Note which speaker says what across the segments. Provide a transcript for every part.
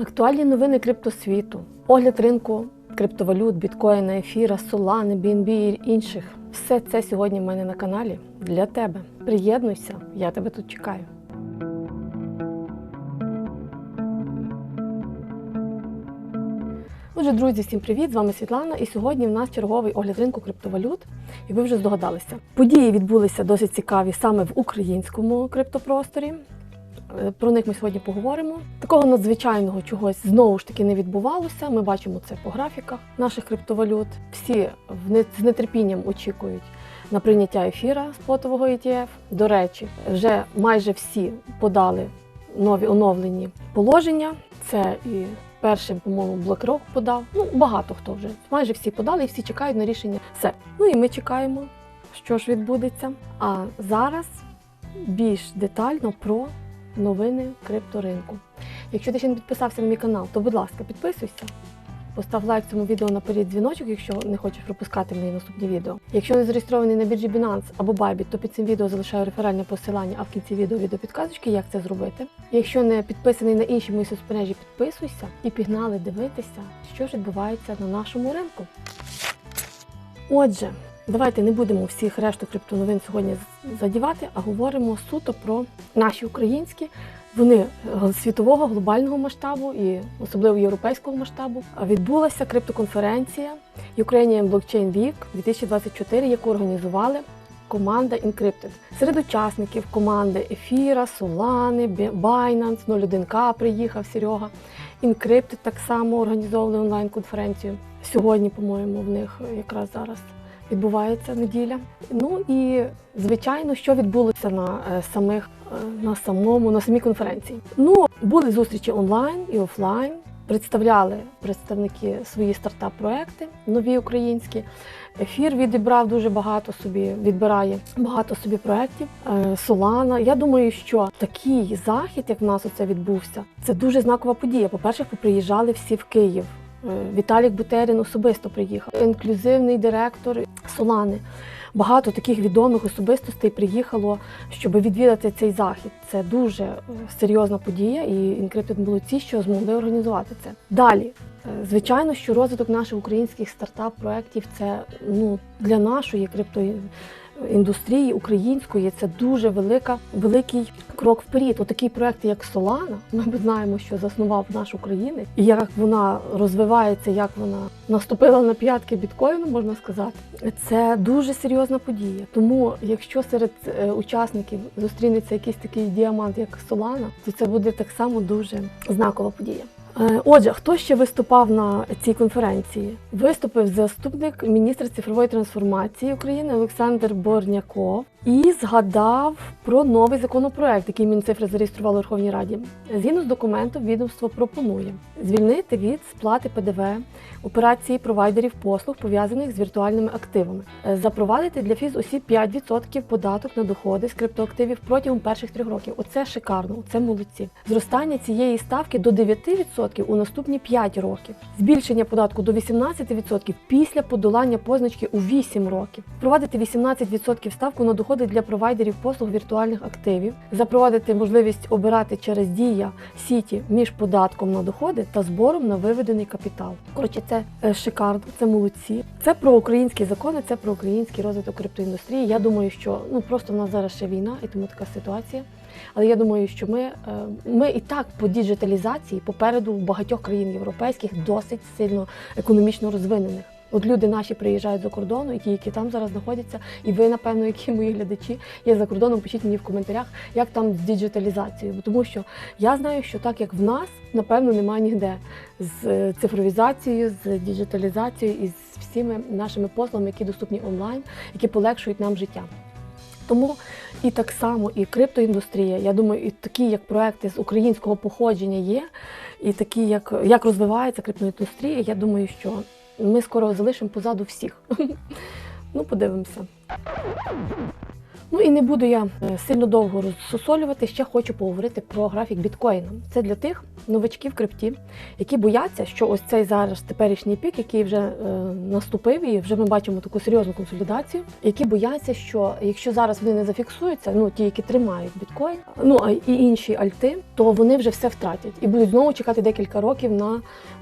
Speaker 1: Актуальні новини криптосвіту, огляд ринку криптовалют, біткоїна, ефіра, солани, BNB і інших. Все це сьогодні в мене на каналі для тебе. Приєднуйся, я тебе тут чекаю. Отже, друзі, всім привіт! З вами Світлана. І сьогодні в нас черговий огляд ринку криптовалют. І ви вже здогадалися. Події відбулися досить цікаві саме в українському криптопросторі. Е, Про них ми сьогодні поговоримо. Такого надзвичайного чогось знову ж таки не відбувалося. Ми бачимо це по графіках наших криптовалют. Всі з нетерпінням очікують на прийняття ефіра спотового ETF. До речі, вже майже всі подали нові оновлені положення. Це і першим, по-моєму, BlackRock подав. Ну, багато хто вже. Майже всі подали і всі чекають на рішення. Все. Ну і ми чекаємо, що ж відбудеться. А зараз більш детально про новини крипторинку. Якщо ти ще не підписався на мій канал, то будь ласка, підписуйся. Постав лайк цьому відео наперед дзвіночок, якщо не хочеш пропускати мої наступні відео. Якщо не зареєстрований на біржі Binance або Bybit, то під цим відео залишаю реферальне посилання, а в кінці відео відеопідказочки, як це зробити. Якщо не підписаний на інші мої соцмережі, підписуйся і пігнали дивитися, що ж відбувається на нашому ринку. Отже, давайте не будемо всіх решту криптоновин сьогодні задівати, а говоримо суто про наші українські. Вони е, світового глобального масштабу і особливо європейського масштабу. Відбулася криптоконференція Ukrainian Blockchain Week 2024, яку організували команда Encrypted. Серед учасників команди Ефіра, Bi- Binance, 01K приїхав Серега. Encrypted так само організовували онлайн-конференцію. Сьогодні, по-моєму, в них якраз зараз відбувається неділя. Ну і звичайно, що відбулося на е, самих е, на самому на самій конференції. Ну були зустрічі онлайн і офлайн. Представляли представники свої стартап-проекти, нові українські. Ефір відібрав дуже багато собі, відбирає багато собі проєктів. Е, Солана. Я думаю, що такий захід, як в нас оце відбувся, це дуже знакова подія. По-перше, поприїжджали всі в Київ. Е, Віталік Бутерін особисто приїхав, інклюзивний директор Солани. Багато таких відомих особистостей приїхало, щоб відвідати цей захід. Це дуже е, серйозна подія, і Encrypted молодці, що змогли організувати це. Далі, е, звичайно, що розвиток наших українських стартап-проєктів це ну для нашої криптоіндустрії української це дуже велика, великий крок вперед. Отакий проєкт, як Solana, ми знаємо, що заснував наш українець, і як вона розвивається, як вона наступила на п'ятки біткоїну, можна сказати. Це дуже серйозна подія. Тому, якщо серед е, учасників зустрінеться якийсь такий діамант, як Solana, то це буде так само дуже знакова подія. Е, Отже, хто ще виступав на цій конференції? Виступив заступник міністра цифрової трансформації України Олександр Борняков і згадав про новий законопроект, який Мінцифри зареєстрували у Верховній Раді. Згідно з документом, відомство пропонує звільнити від сплати ПДВ операції провайдерів послуг, пов'язаних з віртуальними активами, Е, запровадити для фізосіб 5% податок на доходи з криптоактивів протягом перших трьох років. Оце шикарно, це молодці. Зростання цієї ставки до 9% у наступні 5 років, збільшення податку до 18% після подолання позначки у 8 років, впровадити 18% ставку на доходи для провайдерів послуг віртуальних активів, запровадити можливість обирати через дія сіті між податком на доходи та збором на виведений капітал. Коротше, це е, шикарно, це молодці. Це про українські закони, це про український розвиток криптоіндустрії. Я думаю, що ну просто в нас зараз ще війна, і тому така ситуація. Але я думаю, що ми, е, ми і так по діджиталізації попереду в багатьох країн європейських досить сильно економічно розвинених. От люди наші приїжджають за кордону, і ті, які там зараз знаходяться, і ви, напевно, які мої глядачі є за кордоном, пишіть мені в коментарях, як там з діджиталізацією. Тому що я знаю, що так як в нас, напевно, немає ніде з е, цифровізацією, з діджиталізацією і з всіми нашими послугами, які доступні онлайн, які полегшують нам життя. Тому і так само і криптоіндустрія, я думаю, і такі як проекти з українського походження є, і такі, як, як розвивається криптоіндустрія, я думаю, що ми скоро залишимо позаду всіх. Ну, подивимося. Ну і не буду я е, сильно довго розсосолювати. Ще хочу поговорити про графік біткоїна. Це для тих новачків в крипті, які бояться, що ось цей зараз теперішній пік, який вже е, наступив, і вже ми бачимо таку серйозну консолідацію, які бояться, що якщо зараз вони не зафіксуються, ну ті, які тримають біткоін, ну а і інші альти, то вони вже все втратять і будуть знову чекати декілька років на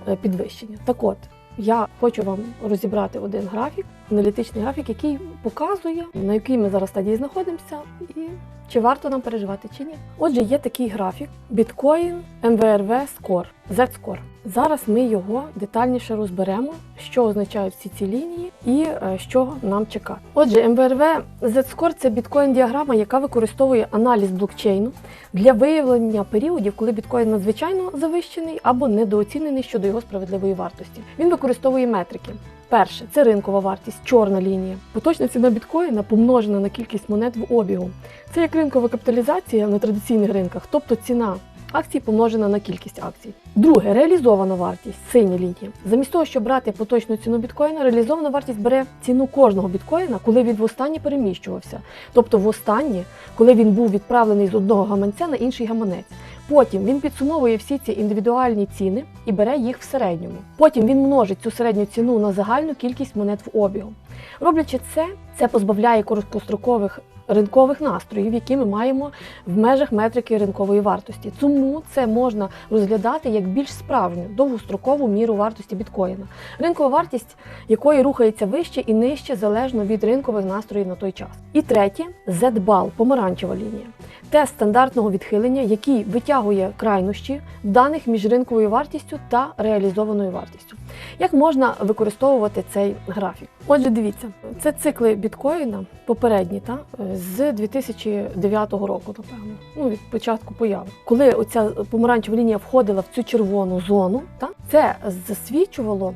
Speaker 1: е, підвищення. Так от. Я хочу вам розібрати один графік, аналітичний графік, який показує, на якій ми зараз стадії знаходимося, і чи варто нам переживати чи ні. Отже, є такий графік Bitcoin MVRV Score, Z-Score. Зараз ми його детальніше розберемо, що означають всі ці лінії і е, що нам чекати. Отже, MVRV Z-Score – це біткоін-діаграма, яка використовує аналіз блокчейну для виявлення періодів, коли біткоін надзвичайно завищений або недооцінений щодо його справедливої вартості. Він використовує метрики. Перше це ринкова вартість, чорна лінія. Поточна ціна біткоїна помножена на кількість монет в обігу. Це як ринкова капіталізація на традиційних ринках, тобто ціна акцій помножена на кількість акцій. Друге реалізована вартість синя лінія. Замість того, щоб брати поточну ціну біткоїна, реалізована вартість бере ціну кожного біткоїна, коли він востаннє переміщувався. Тобто востаннє, коли він був відправлений з одного гаманця на інший гаманець. Потім він підсумовує всі ці індивідуальні ціни і бере їх в середньому. Потім він множить цю середню ціну на загальну кількість монет в обігу. Роблячи це, це позбавляє короткострокових ринкових настроїв, які ми маємо в межах метрики ринкової вартості. Тому це можна розглядати як більш справжню довгострокову міру вартості біткоїна, ринкова вартість якої рухається вище і нижче залежно від ринкових настроїв на той час. І третє Z-бал, помаранчева лінія. Тест стандартного відхилення, який витягує крайнощі даних між ринковою вартістю та реалізованою вартістю. Як можна використовувати цей графік? Отже, дивіться, це цикли біткоїна попередні, та з 2009 року, напевно, ну від початку появи. Коли оця помаранчева лінія входила в цю червону зону, та це засвідчувало.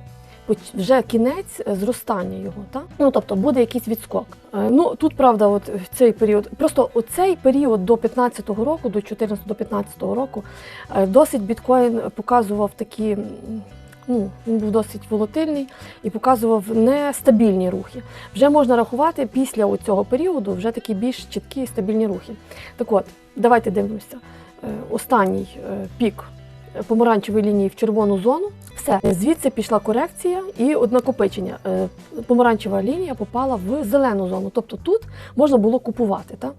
Speaker 1: Вже кінець е, зростання його, та ну тобто буде якийсь відскок. Е, Ну тут правда, от в цей період, просто оцей період до 15-го року, до 14 до 15-го року, е, досить біткоін показував такі. Ну, він був досить волатильний і показував нестабільні рухи. Вже можна рахувати після цього періоду вже такі більш чіткі і стабільні рухи. Так от, давайте дивимося. Е, Останній е, пік помаранчевої лінії в червону зону. Все, звідси пішла корекція і накопичення. Е, Помаранчева лінія попала в зелену зону. Тобто тут можна було купувати. Так?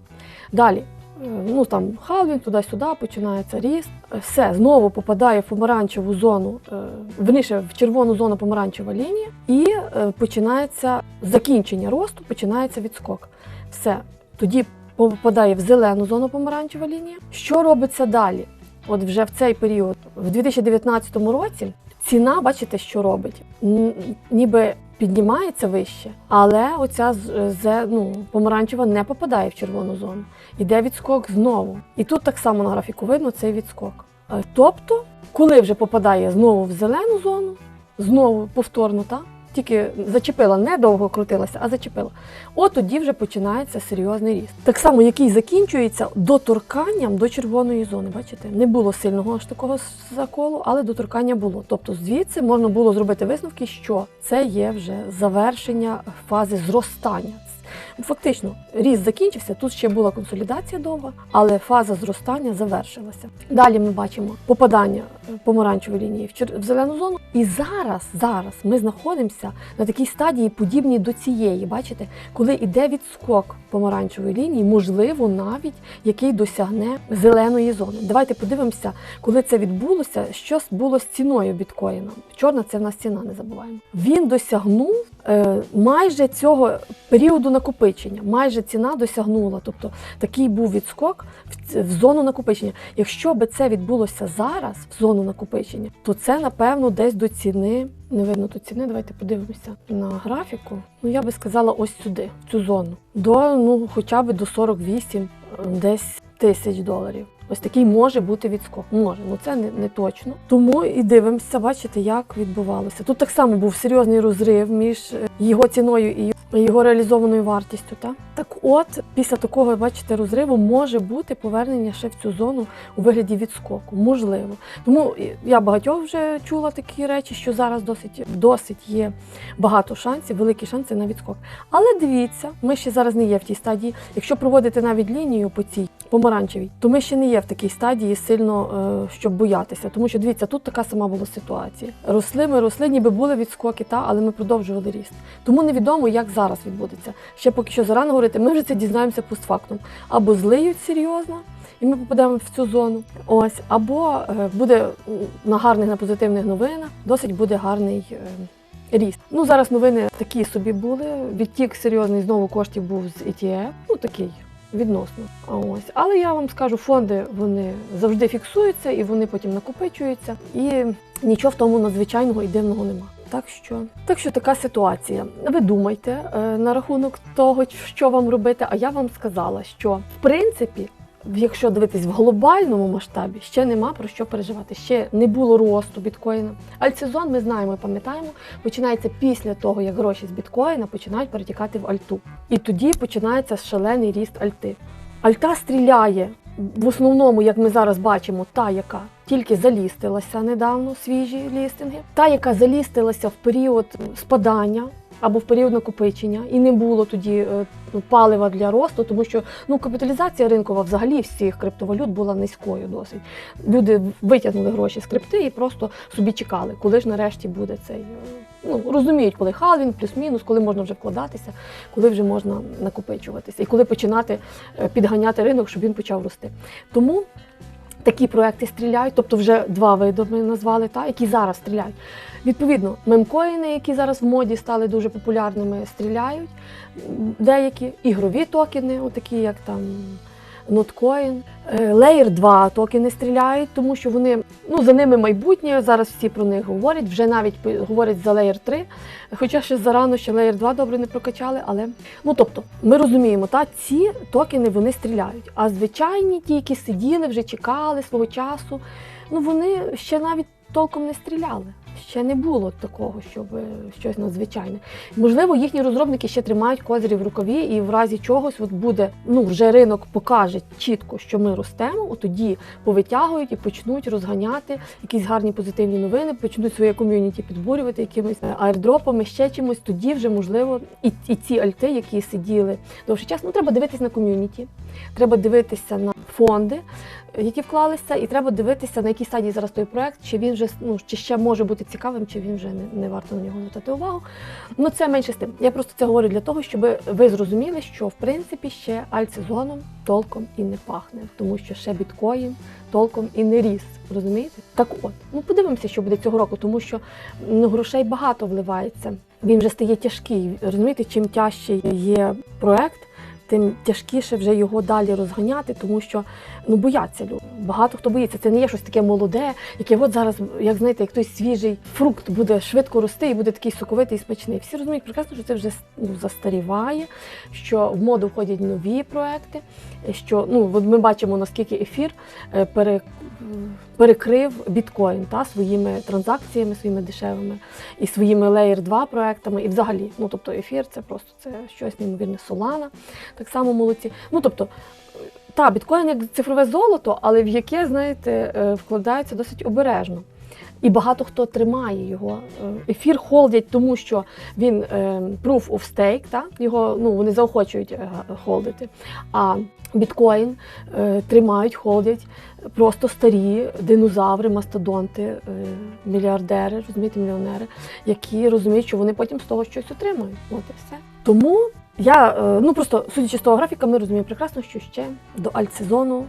Speaker 1: Далі. Ну там халвінг, туди-сюди починається ріст. Все знову попадає в помаранчеву зону, е, верніше в червону зону помаранчева лінія, і е, починається закінчення росту, починається відскок. Все тоді попадає в зелену зону помаранчева лінія. Що робиться далі? От вже в цей період, в 2019 році, ціна, бачите, що робить? Ніби піднімається вище, але оця ну, помаранчева не попадає в червону зону. Іде відскок знову. І тут так само на графіку видно цей відскок. Е, Тобто, коли вже попадає знову в зелену зону, знову повторно, так? Тільки зачепила, не довго крутилася, а зачепила. От тоді вже починається серйозний ріст. Так само, який закінчується доторканням до червоної зони. Бачите, не було сильного аж такого заколу, але доторкання було. Тобто, звідси можна було зробити висновки, що це є вже завершення фази зростання. Фактично, ріст закінчився. Тут ще була консолідація довга, але фаза зростання завершилася. Далі ми бачимо попадання е, помаранчевої лінії в, зелену зону. І зараз, зараз ми знаходимося на такій стадії, подібній до цієї. Бачите, коли йде відскок помаранчевої лінії, можливо, навіть який досягне зеленої зони. Давайте подивимося, коли це відбулося, що було з ціною біткоїна. Чорна це в нас ціна, не забуваємо. Він досягнув е, майже цього періоду накопичення. Майже ціна досягнула. Тобто такий був відскок в, зону накопичення. Якщо би це відбулося зараз, в зону накопичення, то це напевно десь до ціни. Не видно тут ціни. Давайте подивимося на графіку. Ну я би сказала, ось сюди, в цю зону. До ну хоча б до 48 е, десь тисяч доларів. Ось такий може бути відскок. Може, ну це не, не точно. Тому і дивимося, бачите, як відбувалося. Тут так само був серйозний розрив між е, його ціною і його реалізованою вартістю. Та? Так от, після такого, бачите, розриву може бути повернення ще в цю зону у вигляді відскоку. Можливо. Тому я багатьох вже чула такі речі, що зараз досить, досить є багато шансів, великі шанси на відскок. Але дивіться, ми ще зараз не є в тій стадії. Якщо проводити навіть лінію по цій помаранчевій, то ми ще не є в такій стадії сильно, е, щоб боятися. Тому що дивіться, тут така сама була ситуація. Росли ми, росли, ніби були відскоки, та, але ми продовжували ріст. Тому невідомо, як зараз відбудеться. Ще поки що зарано говорити, ми вже це дізнаємося постфактум. Або злиють серйозно, і ми попадемо в цю зону. Ось, або е, буде на гарних, на позитивних новинах, досить буде гарний. е, Ріст. Ну зараз новини такі собі були. Відтік серйозний знову коштів був з ETF, ну такий відносно. Ось, але я вам скажу, фонди вони завжди фіксуються і вони потім накопичуються, і нічого в тому надзвичайного і дивного нема. Так що, так що така ситуація. Ви думайте е, на рахунок того, що вам робити. А я вам сказала, що в принципі якщо дивитись в глобальному масштабі, ще нема про що переживати. Ще не було росту біткоїна. Альтсезон, ми знаємо, і пам'ятаємо, починається після того, як гроші з біткоїна починають перетікати в альту. І тоді починається шалений ріст альти. Альта стріляє в основному, як ми зараз бачимо, та, яка тільки залістилася недавно, свіжі лістинги, та, яка залістилася в період спадання. Або в період накопичення, і не було тоді е, ну, палива для росту, тому що ну капіталізація ринкова взагалі всіх криптовалют була низькою досить. Люди витягнули гроші з крипти і просто собі чекали, коли ж нарешті буде цей. е, Ну розуміють, коли халвін, плюс-мінус, коли можна вже вкладатися, коли вже можна накопичуватися, і коли починати е, підганяти ринок, щоб він почав рости. Тому такі проекти стріляють, тобто вже два види ми назвали, та, які зараз стріляють. Відповідно, мемкоїни, які зараз в моді стали дуже популярними, стріляють. Деякі ігрові токени, отакі як там Ноткоін. Layer 2 токени стріляють, тому що вони ну за ними майбутнє. Зараз всі про них говорять. Вже навіть говорять за Layer 3, Хоча ще зарано ще Layer 2 добре не прокачали, але ну тобто ми розуміємо, та ці токени вони стріляють. А звичайні, ті, які сиділи, вже чекали свого часу, ну вони ще навіть толком не стріляли. Ще не було такого, щоб щось надзвичайне. Можливо, їхні розробники ще тримають козирі в рукаві, і в разі чогось от буде, ну вже ринок покаже чітко, що ми ростемо, от тоді повитягують і почнуть розганяти якісь гарні позитивні новини, почнуть своє ком'юніті підбурювати якимись е, аірдропами, ще чимось. Тоді вже можливо і, і ці альти, які сиділи довший час. Ну треба дивитись на ком'юніті, треба дивитися на фонди, які вклалися, і треба дивитися на якій стадії зараз той проект, чи він вже ну чи ще може бути цікавим, чи він вже не, не варто на нього звертати увагу. Ну це менше з тим. Я просто це говорю для того, щоб ви зрозуміли, що в принципі ще альтсезоном толком і не пахне, тому що ще біткоін толком і не ріс. Розумієте? Так от, ну подивимося, що буде цього року, тому що ну, грошей багато вливається. Він вже стає тяжкий. Розумієте, чим тяжчий є проект, тим тяжкіше вже його далі розганяти, тому що ну бояться люди. Багато хто боїться. Це не є щось таке молоде, яке от зараз, як знаєте, як той свіжий фрукт буде швидко рости і буде такий соковитий і смачний. Всі розуміють прекрасно, що це вже ну, застаріває, що в моду входять нові проекти. Що ну ми бачимо наскільки ефір е, пере, перекрив біткоін та своїми транзакціями, своїми дешевими і своїми Layer 2 проектами, і взагалі, ну тобто ефір це просто це щось неймовірне. Солана так само молодці. Ну тобто. Та, біткоін як цифрове золото, але в яке, знаєте, е, вкладається досить обережно. І багато хто тримає його. Е, Ефір холдять, тому що він е, proof of stake, та? його ну, вони заохочують е, холдити. А біткоін тримають, холдять просто старі динозаври, мастодонти, мільярдери, розумієте, мільйонери, які розуміють, що вони потім з того щось отримають. От і все. Тому я, ну просто судячи з того графіка, ми розуміємо прекрасно, що ще до альтсезону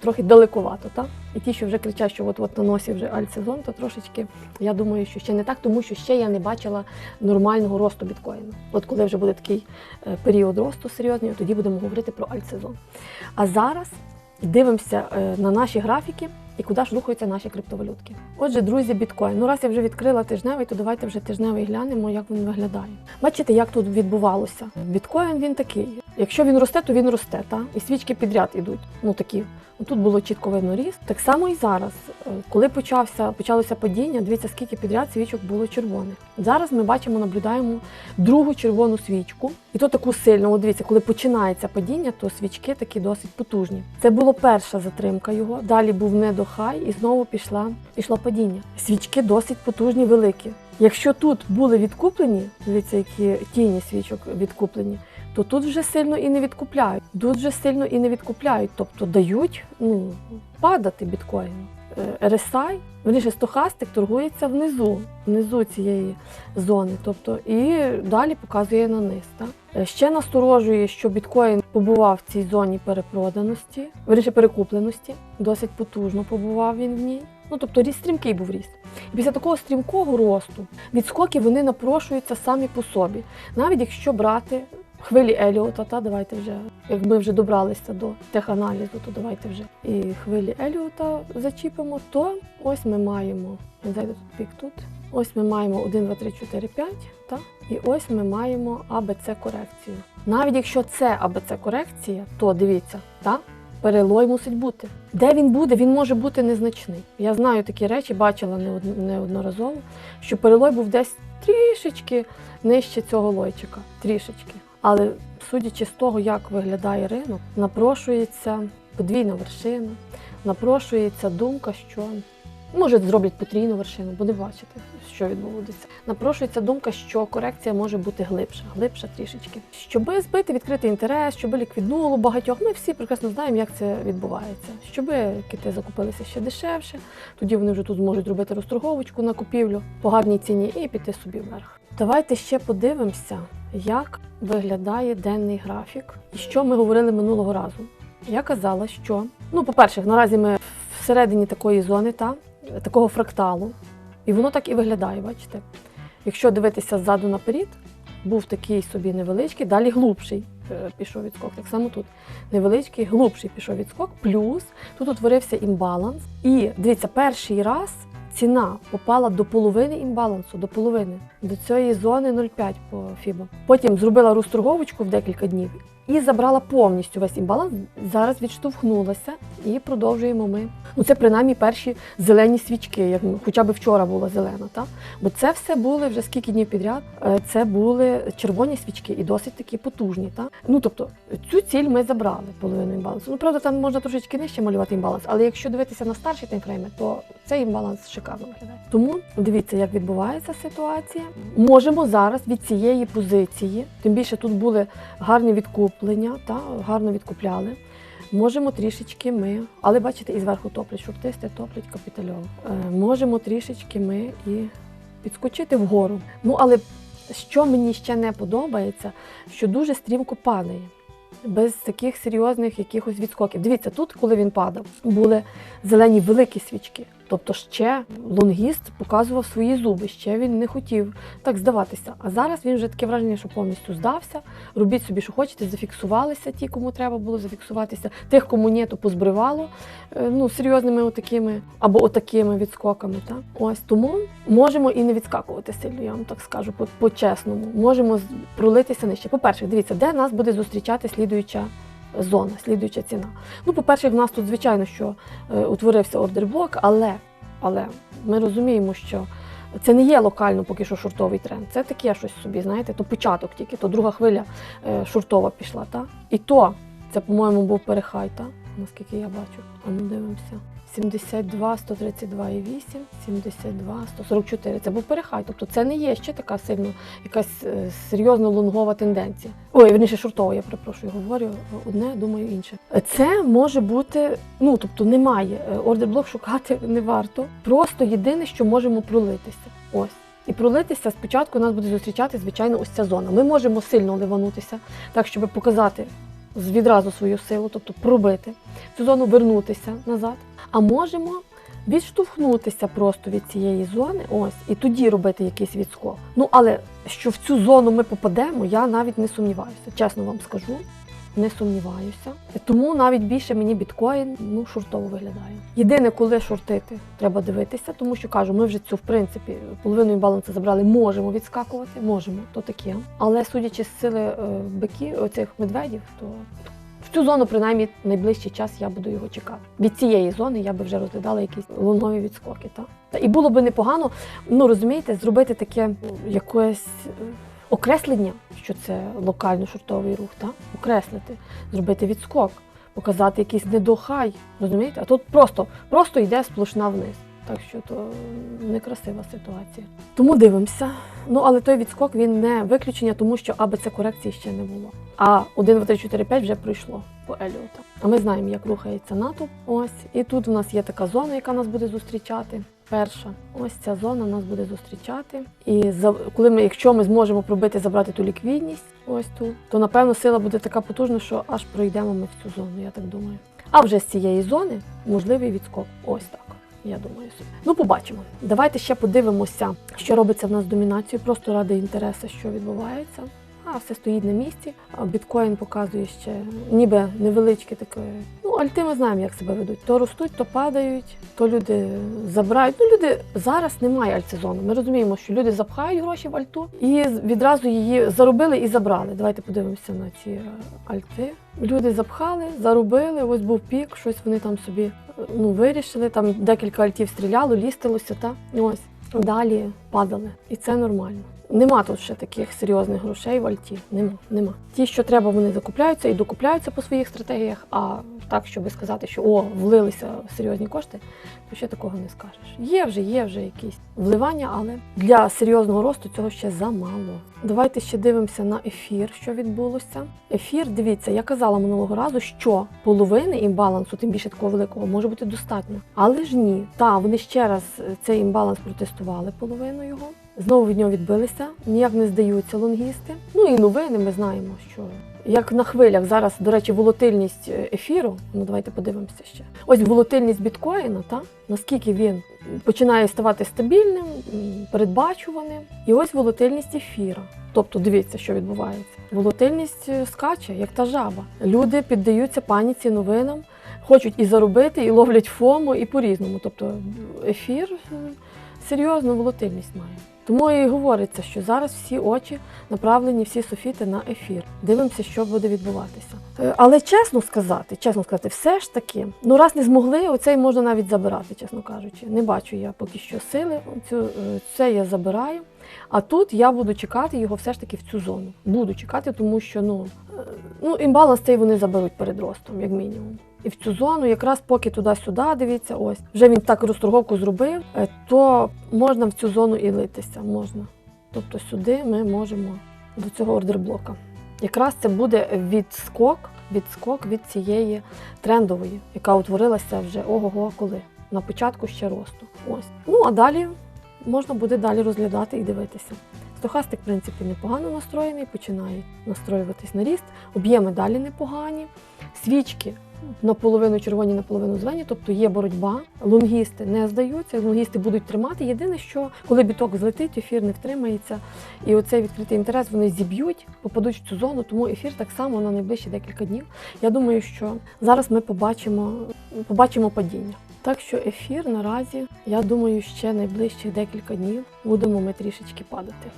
Speaker 1: трохи далековато, так? І ті, що вже кричать, що от от на носі вже альтсезон, то трошечки я думаю, що ще не так, тому що ще я не бачила нормального росту біткоїну. От коли вже буде такий е, період росту серйозний, тоді будемо говорити про альтсезон. А зараз дивимося е, на наші графіки і куди ж рухаються наші криптовалютки. Отже, друзі, біткоін. Ну раз я вже відкрила тижневий, то давайте вже тижневий глянемо, як він виглядає. Бачите, як тут відбувалося. Біткоін він такий. Якщо він росте, то він росте, та? і свічки підряд ідуть. Ну такі. Тут було чітко видно ріст. Так само і зараз. Е, Коли почався, почалося падіння, дивіться, скільки підряд свічок було червоних. Зараз ми бачимо, наблюдаємо другу червону свічку. І то таку сильну. От дивіться, коли починається падіння, то свічки такі досить потужні. Це була перша затримка його. Далі був недохай, і знову пішла, пішло падіння. Свічки досить потужні, великі. Якщо тут були відкуплені, дивіться, які тіні свічок відкуплені, то тут вже сильно і не відкупляють. Тут вже сильно і не відкупляють, тобто дають ну, падати біткоїну. Е, RSI, верніше стохастик торгується внизу, внизу цієї зони. Тобто, і далі показує на низ. Так? Е, Ще насторожує, що біткоін побував в цій зоні перепроданості, верніше перекупленості, досить потужно побував він в ній. Ну тобто ріст стрімкий був ріст. І після такого стрімкого росту відскоки вони напрошуються самі по собі. Навіть якщо брати хвилі Еліота, та давайте вже, як ми вже добралися до теханалізу, то давайте вже і хвилі Еліота зачіпимо, то ось ми маємо, зайде тут пік тут. Ось ми маємо 1, 2, 3, 4, 5, та? і ось ми маємо АБЦ корекцію. Навіть якщо це АБЦ корекція, то дивіться, та? перелой мусить бути. Де він буде, він може бути незначний. Я знаю такі речі, бачила неодноразово, що перелой був десь трішечки нижче цього лойчика. Трішечки. Але судячи з того, як виглядає ринок, напрошується подвійна вершина, напрошується думка, що може зроблять потрійну вершину, буде бачити, що відбудеться. Напрошується думка, що корекція може бути глибша, глибша трішечки. Щоби збити відкритий інтерес, щоби ліквіднуло багатьох. Ми всі прекрасно знаємо, як це відбувається. Щоби кити закупилися ще дешевше, тоді вони вже тут зможуть зробити розторговочку на купівлю по гарній ціні і піти собі вверх. Давайте ще подивимося, як виглядає денний графік і що ми говорили минулого разу. Я казала, що ну, по-перше, наразі ми всередині такої зони, та, такого фракталу, і воно так і виглядає, бачите? Якщо дивитися ззаду наперед, був такий собі невеличкий, далі глубший е, пішов відскок. Так само тут невеличкий, глубший пішов відскок, плюс тут утворився імбаланс. І дивіться, перший раз ціна попала до половини імбалансу, до половини, до цієї зони 0,5 по фібо. Потім зробила розторговочку в декілька днів і забрала повністю весь імбаланс. Зараз відштовхнулася і продовжуємо ми. Ну це принаймні перші зелені свічки, як хоча б вчора була зелена. Та? Бо це все були вже скільки днів підряд. е, Це були червоні свічки і досить такі потужні. Та? Ну тобто цю ціль ми забрали половину імбалансу. Ну правда, там можна трошечки нижче малювати імбаланс, але якщо дивитися на старші таймфрейми, то цей імбаланс шикарно виглядає. Тому дивіться, як відбувається ситуація. Можемо зараз від цієї позиції, тим більше тут були гарні відкуплення, та гарно відкупляли. Можемо трішечки ми, але бачите, і зверху топлять, шортисти топлять капітальово. Е, можемо трішечки ми і підскочити вгору. Ну але що мені ще не подобається, що дуже стрімко падає. Без таких серйозних якихось відскоків. Дивіться, тут, коли він падав, були зелені великі свічки. Тобто ще лонгіст показував свої зуби, ще він не хотів так здаватися. А зараз він вже таке враження, що повністю здався. Робіть собі, що хочете, зафіксувалися ті, кому треба було зафіксуватися. Тих, кому ні, то позбривало е, ну, серйозними отакими або отакими відскоками. Та? Ось тому можемо і не відскакувати сильно, я вам так скажу, по- по-чесному. Можемо пролитися нижче. По-перше, дивіться, де нас буде зустрічати слідуюча зона, слідуюча ціна. Ну, по-перше, в нас тут, звичайно, що е, утворився ордерблок, але, але ми розуміємо, що це не є локально поки що шортовий тренд. Це таке щось собі, знаєте, то початок тільки, то друга хвиля е, шортова пішла. Та? І то, це, по-моєму, був перехай, та? Наскільки я бачу. А ну дивимося. 72, 132,8, 72, 144. Це був перехай. Тобто це не є ще така сильно якась е, серйозно лонгова тенденція. Ой, верніше шортова, я перепрошую, говорю одне, думаю інше. Це може бути, ну тобто немає. е, Ордерблок шукати не варто. Просто єдине, що можемо пролитися. Ось. І пролитися спочатку нас буде зустрічати, звичайно, ось ця зона. Ми можемо сильно ливанутися, так, щоб показати відразу свою силу, тобто пробити цю зону, вернутися назад. А можемо відштовхнутися просто від цієї зони, ось, і тоді робити якийсь відскок. Ну але що в цю зону ми попадемо, я навіть не сумніваюся, чесно вам скажу. Не сумніваюся. Тому навіть більше мені біткоін ну шортово виглядає. Єдине, коли шортити, треба дивитися, тому що кажу, ми вже цю в принципі половину балансу забрали, можемо відскакувати, можемо, то таке. Але судячи з сили е, биків, оцих медведів, то в цю зону, принаймні, найближчий час я буду його чекати. Від цієї зони я би вже розглядала якісь лунгові відскоки. Та? Та І було би непогано, ну розумієте, зробити таке ну, якесь е, окреслення, що це локально-шортовий рух, та? окреслити, зробити відскок, показати якийсь недохай, розумієте? А тут просто, просто йде сплошна вниз. Так що то некрасива ситуація. Тому дивимося. Ну але той відскок він не виключення, тому що АБЦ корекції ще не було. А 1, 2, 3, 4, 5 вже пройшло по Еліота. А ми знаємо, як рухається НАТО. Ось. І тут у нас є така зона, яка нас буде зустрічати. Перша, ось ця зона нас буде зустрічати. І за коли ми, якщо ми зможемо пробити забрати ту ліквідність, ось ту, то напевно сила буде така потужна, що аж пройдемо ми в цю зону, я так думаю. А вже з цієї зони можливий відскок. Ось так. Я думаю собі. Ну, побачимо. Давайте ще подивимося, що робиться в нас з домінацією, просто ради інтересу, що відбувається. А все стоїть на місці. Біткоін показує ще ніби невеличке таке. Ну, альти ми знаємо, як себе ведуть. То ростуть, то падають, то люди забирають. Ну, люди зараз немає альтсезону. Ми розуміємо, що люди запхають гроші в альту і відразу її заробили і забрали. Давайте подивимося на ці е, альти. Люди запхали, заробили, ось був пік, щось вони там собі е, ну, вирішили. Там декілька альтів стріляло, лістилося, та ось далі падали. І це нормально. Нема тут ще таких серйозних грошей в альті. Нема, нема. Ті, що треба, вони закупляються і докупляються по своїх стратегіях. А так, щоб сказати, що о, влилися серйозні кошти, то ще такого не скажеш. Є вже, є вже якісь вливання, але для серйозного росту цього ще замало. Давайте ще дивимося на ефір, що відбулося. Ефір, дивіться, я казала минулого разу, що половини імбалансу, тим більше такого великого, може бути достатньо. Але ж ні. Та вони ще раз цей імбаланс протестували половину його. Знову від нього відбилися, ніяк не здаються лонгісти. Ну і новини ми знаємо, що як на хвилях зараз, до речі, волатильність ефіру. Ну давайте подивимося ще. Ось волатильність біткоїна, та наскільки він починає ставати стабільним, передбачуваним. І ось волатильність ефіра. Тобто, дивіться, що відбувається. Волатильність е, скаче, як та жаба. Люди піддаються паніці новинам, хочуть і заробити, і ловлять фому, і по-різному. Тобто ефір е, серйозну волатильність має. Тому і говориться, що зараз всі очі направлені, всі софіти на ефір. Дивимося, що буде відбуватися. Е, Але чесно сказати, чесно сказати, все ж таки, ну раз не змогли, оцей можна навіть забирати, чесно кажучи. Не бачу я поки що сили. Цю, е, це я забираю. А тут я буду чекати його все ж таки в цю зону. Буду чекати, тому що ну, е, ну імбаланс цей вони заберуть перед ростом, як мінімум. І в цю зону, якраз поки туди-сюди, дивіться, ось вже він так розторговку зробив, е, то можна в цю зону і литися. Можна. Тобто сюди ми можемо до цього ордерблока. Якраз це буде відскок, відскок від цієї трендової, яка утворилася вже ого-го коли. На початку ще росту. Ось. Ну а далі можна буде далі розглядати і дивитися. Стохастик, в принципі, непогано настроєний, починає настроюватись на ріст. Об'єми далі непогані. Свічки наполовину червоні, наполовину зелені, тобто є боротьба. Лонгісти не здаються, лонгісти будуть тримати. Єдине, що коли біток злетить, ефір не втримається. І оцей відкритий інтерес вони зіб'ють, попадуть в цю зону, тому ефір так само на найближчі декілька днів. Я думаю, що зараз ми побачимо, побачимо падіння. Так що ефір наразі, я думаю, ще найближчих декілька днів будемо ми трішечки падати.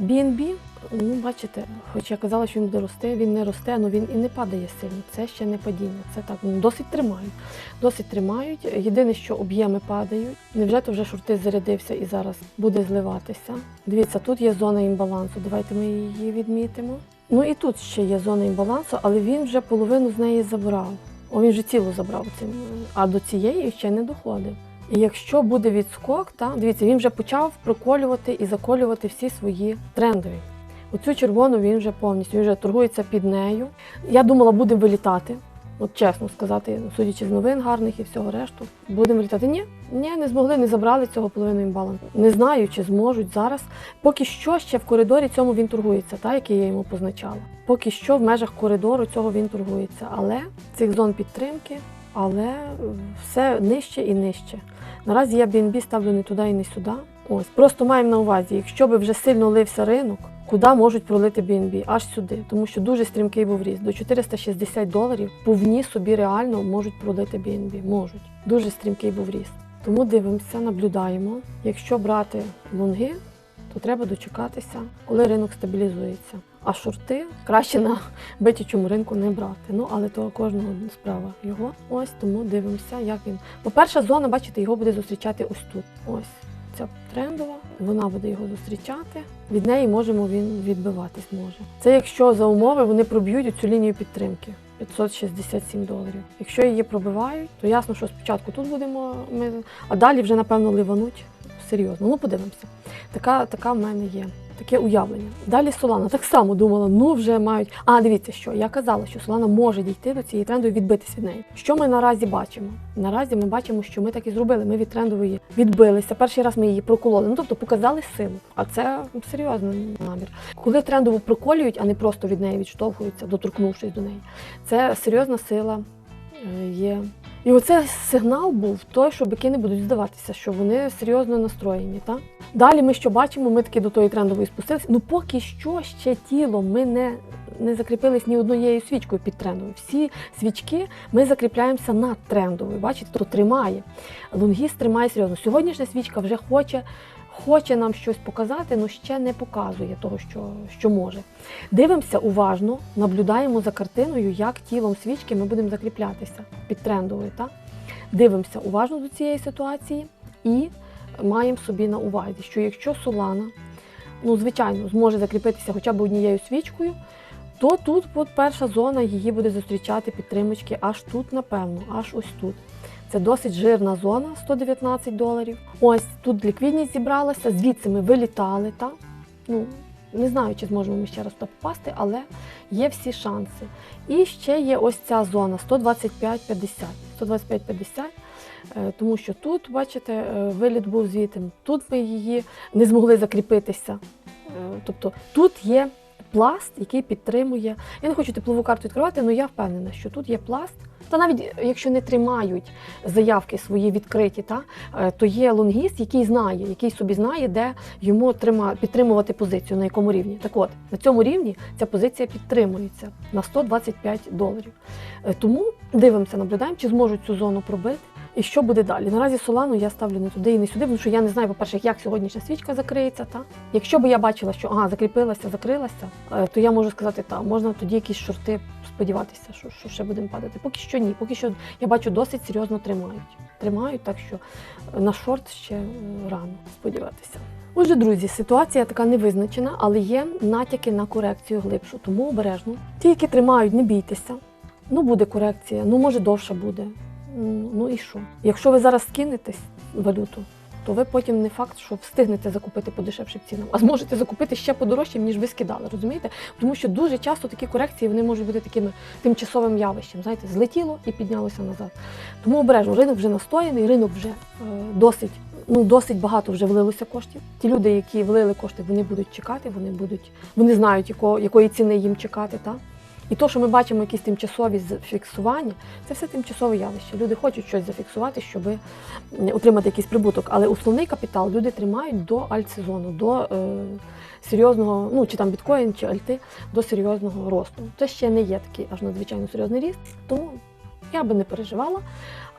Speaker 1: BNB, ну бачите, хоч я казала, що він буде рости, він не росте, але він і не падає сильно. Це ще не падіння. Це так ну, досить тримають. Досить тримають. Єдине, що об'єми падають. Невже то вже шорти зарядився і зараз буде зливатися? Дивіться, тут є зона імбалансу. Давайте ми її відмітимо. Ну і тут ще є зона імбалансу, але він вже половину з неї забрав. Він вже цілу забрав цим, а до цієї ще не доходив. І якщо буде відскок, та, дивіться, він вже почав проколювати і заколювати всі свої трендові. Оцю червону він вже повністю він вже торгується під нею. Я думала, будемо вилітати. От чесно сказати, судячи з новин гарних і всього решту, будемо літати. Ні, ні, не змогли, не забрали цього половину імбалансу. Не знаю, чи зможуть зараз. Поки що ще в коридорі цьому він торгується, та, який я йому позначала. Поки що в межах коридору цього він торгується. Але цих зон підтримки, але все нижче і нижче. Наразі я BNB ставлю не туди і не сюди. Ось просто маємо на увазі, якщо би вже сильно лився ринок, куди можуть пролити BNB? Аж сюди, тому що дуже стрімкий був ріст. До 460 доларів повні собі реально можуть пролити BNB. Можуть. Дуже стрімкий був ріст. Тому дивимося, наблюдаємо. Якщо брати лонги, то треба дочекатися, коли ринок стабілізується. А шорти краще на битячому ринку не брати. Ну але то кожного справа його. Ось тому дивимося, як він. По-перше, зона, бачите, його буде зустрічати ось тут. Ось ця трендова, вона буде його зустрічати. Від неї можемо він відбиватись може. Це якщо за умови вони проб'ють цю лінію підтримки. 567 доларів. Якщо її пробивають, то ясно, що спочатку тут будемо ми, а далі вже напевно ливануть серйозно. Ну подивимося. Така, така в мене є. Таке уявлення. Далі Солана так само думала, ну вже мають. А дивіться, що я казала, що Солана може дійти до цієї трендової відбитись від неї. Що ми наразі бачимо? Наразі ми бачимо, що ми так і зробили. Ми від трендової відбилися. Перший раз ми її прокололи. Ну тобто показали силу. А це серйозний намір. Коли трендову проколюють, а не просто від неї відштовхуються, доторкнувшись до неї, це серйозна сила е, є. І оце сигнал був той, що бики не будуть здаватися, що вони серйозно настроєні. Та? Далі ми що бачимо, ми таки до тої трендової спустилися. Ну поки що ще тіло ми не, не закріпились ні однією свічкою під трендовою. Всі свічки ми закріпляємося над трендовою. Бачите, то тримає. Лонгіс тримає серйозно. Сьогоднішня свічка вже хоче. Хоче нам щось показати, але ще не показує того, що, що може. Дивимося уважно, наблюдаємо за картиною, як тілом свічки ми будемо закріплятися під трендовою. Так? Дивимося уважно до цієї ситуації і маємо собі на увазі, що якщо Солана, ну, звичайно, зможе закріпитися хоча б однією свічкою, то тут от перша зона її буде зустрічати підтримочки аж тут, напевно, аж ось тут. Це досить жирна зона 119 доларів. Ось тут ліквідність зібралася, звідси ми вилітали. Та? Ну, не знаю, чи зможемо ми ще раз попасти, але є всі шанси. І ще є ось ця зона 125-50. 125-50, е, тому що тут, бачите, е, виліт був звідти. Тут ми її не змогли закріпитися. Е, Тобто тут є пласт, який підтримує. Я не хочу теплову карту відкривати, але я впевнена, що тут є пласт. Та навіть якщо не тримають заявки свої відкриті, та, е, то є лонгіст, який знає, який собі знає, де йому трима, підтримувати позицію, на якому рівні. Так от, на цьому рівні ця позиція підтримується на 125 доларів. Е, Тому дивимося, наблюдаємо, чи зможуть цю зону пробити. І що буде далі? Наразі Солану я ставлю не туди і не сюди, тому що я не знаю, по-перше, як сьогоднішня свічка закриється. Та? Якщо б я бачила, що ага, закріпилася, закрилася, е, то я можу сказати, так, можна тоді якісь шорти сподіватися, що, що ще будемо падати. Поки що ні. Поки що я бачу, досить серйозно тримають. Тримають, так що е, на шорт ще е, рано сподіватися. Отже, друзі, ситуація така невизначена, але є натяки на корекцію глибшу, тому обережно. Ті, які тримають, не бійтеся. Ну, буде корекція, ну може довша буде. Ну і що? Якщо ви зараз скинетесь валюту, то ви потім не факт, що встигнете закупити по дешевшим цінам, а зможете закупити ще подорожчим, ніж ви скидали, розумієте? Тому що дуже часто такі корекції вони можуть бути такими тимчасовим явищем. Знаєте, злетіло і піднялося назад. Тому обережно, ринок вже настояний, ринок вже е, досить. Ну, досить багато вже влилося коштів. Ті люди, які влили кошти, вони будуть чекати, вони будуть, вони знають, якої ціни їм чекати. Та? І то, що ми бачимо, якісь тимчасові фіксування, це все тимчасове явище. Люди хочуть щось зафіксувати, щоб отримати якийсь прибуток. Але основний капітал люди тримають до альтсезону, до е, серйозного, ну чи там біткоін, чи альти, до серйозного росту. Це ще не є такий аж надзвичайно серйозний ріст, тому я би не переживала.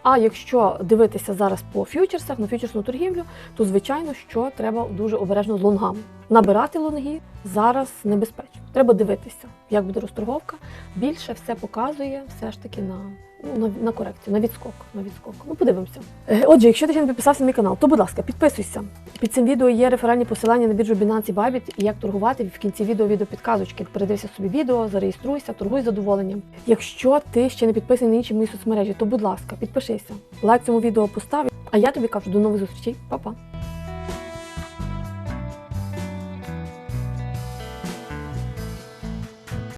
Speaker 1: А якщо дивитися зараз по фьючерсах, на фьючерсну торгівлю, то звичайно, що треба дуже обережно з лонгами. Набирати лонги зараз небезпечно. Треба дивитися, як буде розторговка. Більше все показує все ж таки на, на, на корекцію, на відскок. На відскок. Ну, подивимося. Е, Отже, якщо ти ще не підписався на мій канал, то будь ласка, підписуйся. Під цим відео є реферальні посилання на біржу Binance і Bybit і як торгувати. В кінці відео відео підказочки. Передивися собі відео, зареєструйся, торгуй з задоволенням. Якщо ти ще не підписаний на інші мої соцмережі, то будь ласка, підпишися. Лайк цьому відео постав. А я тобі кажу до нових зустрічей. Па-па!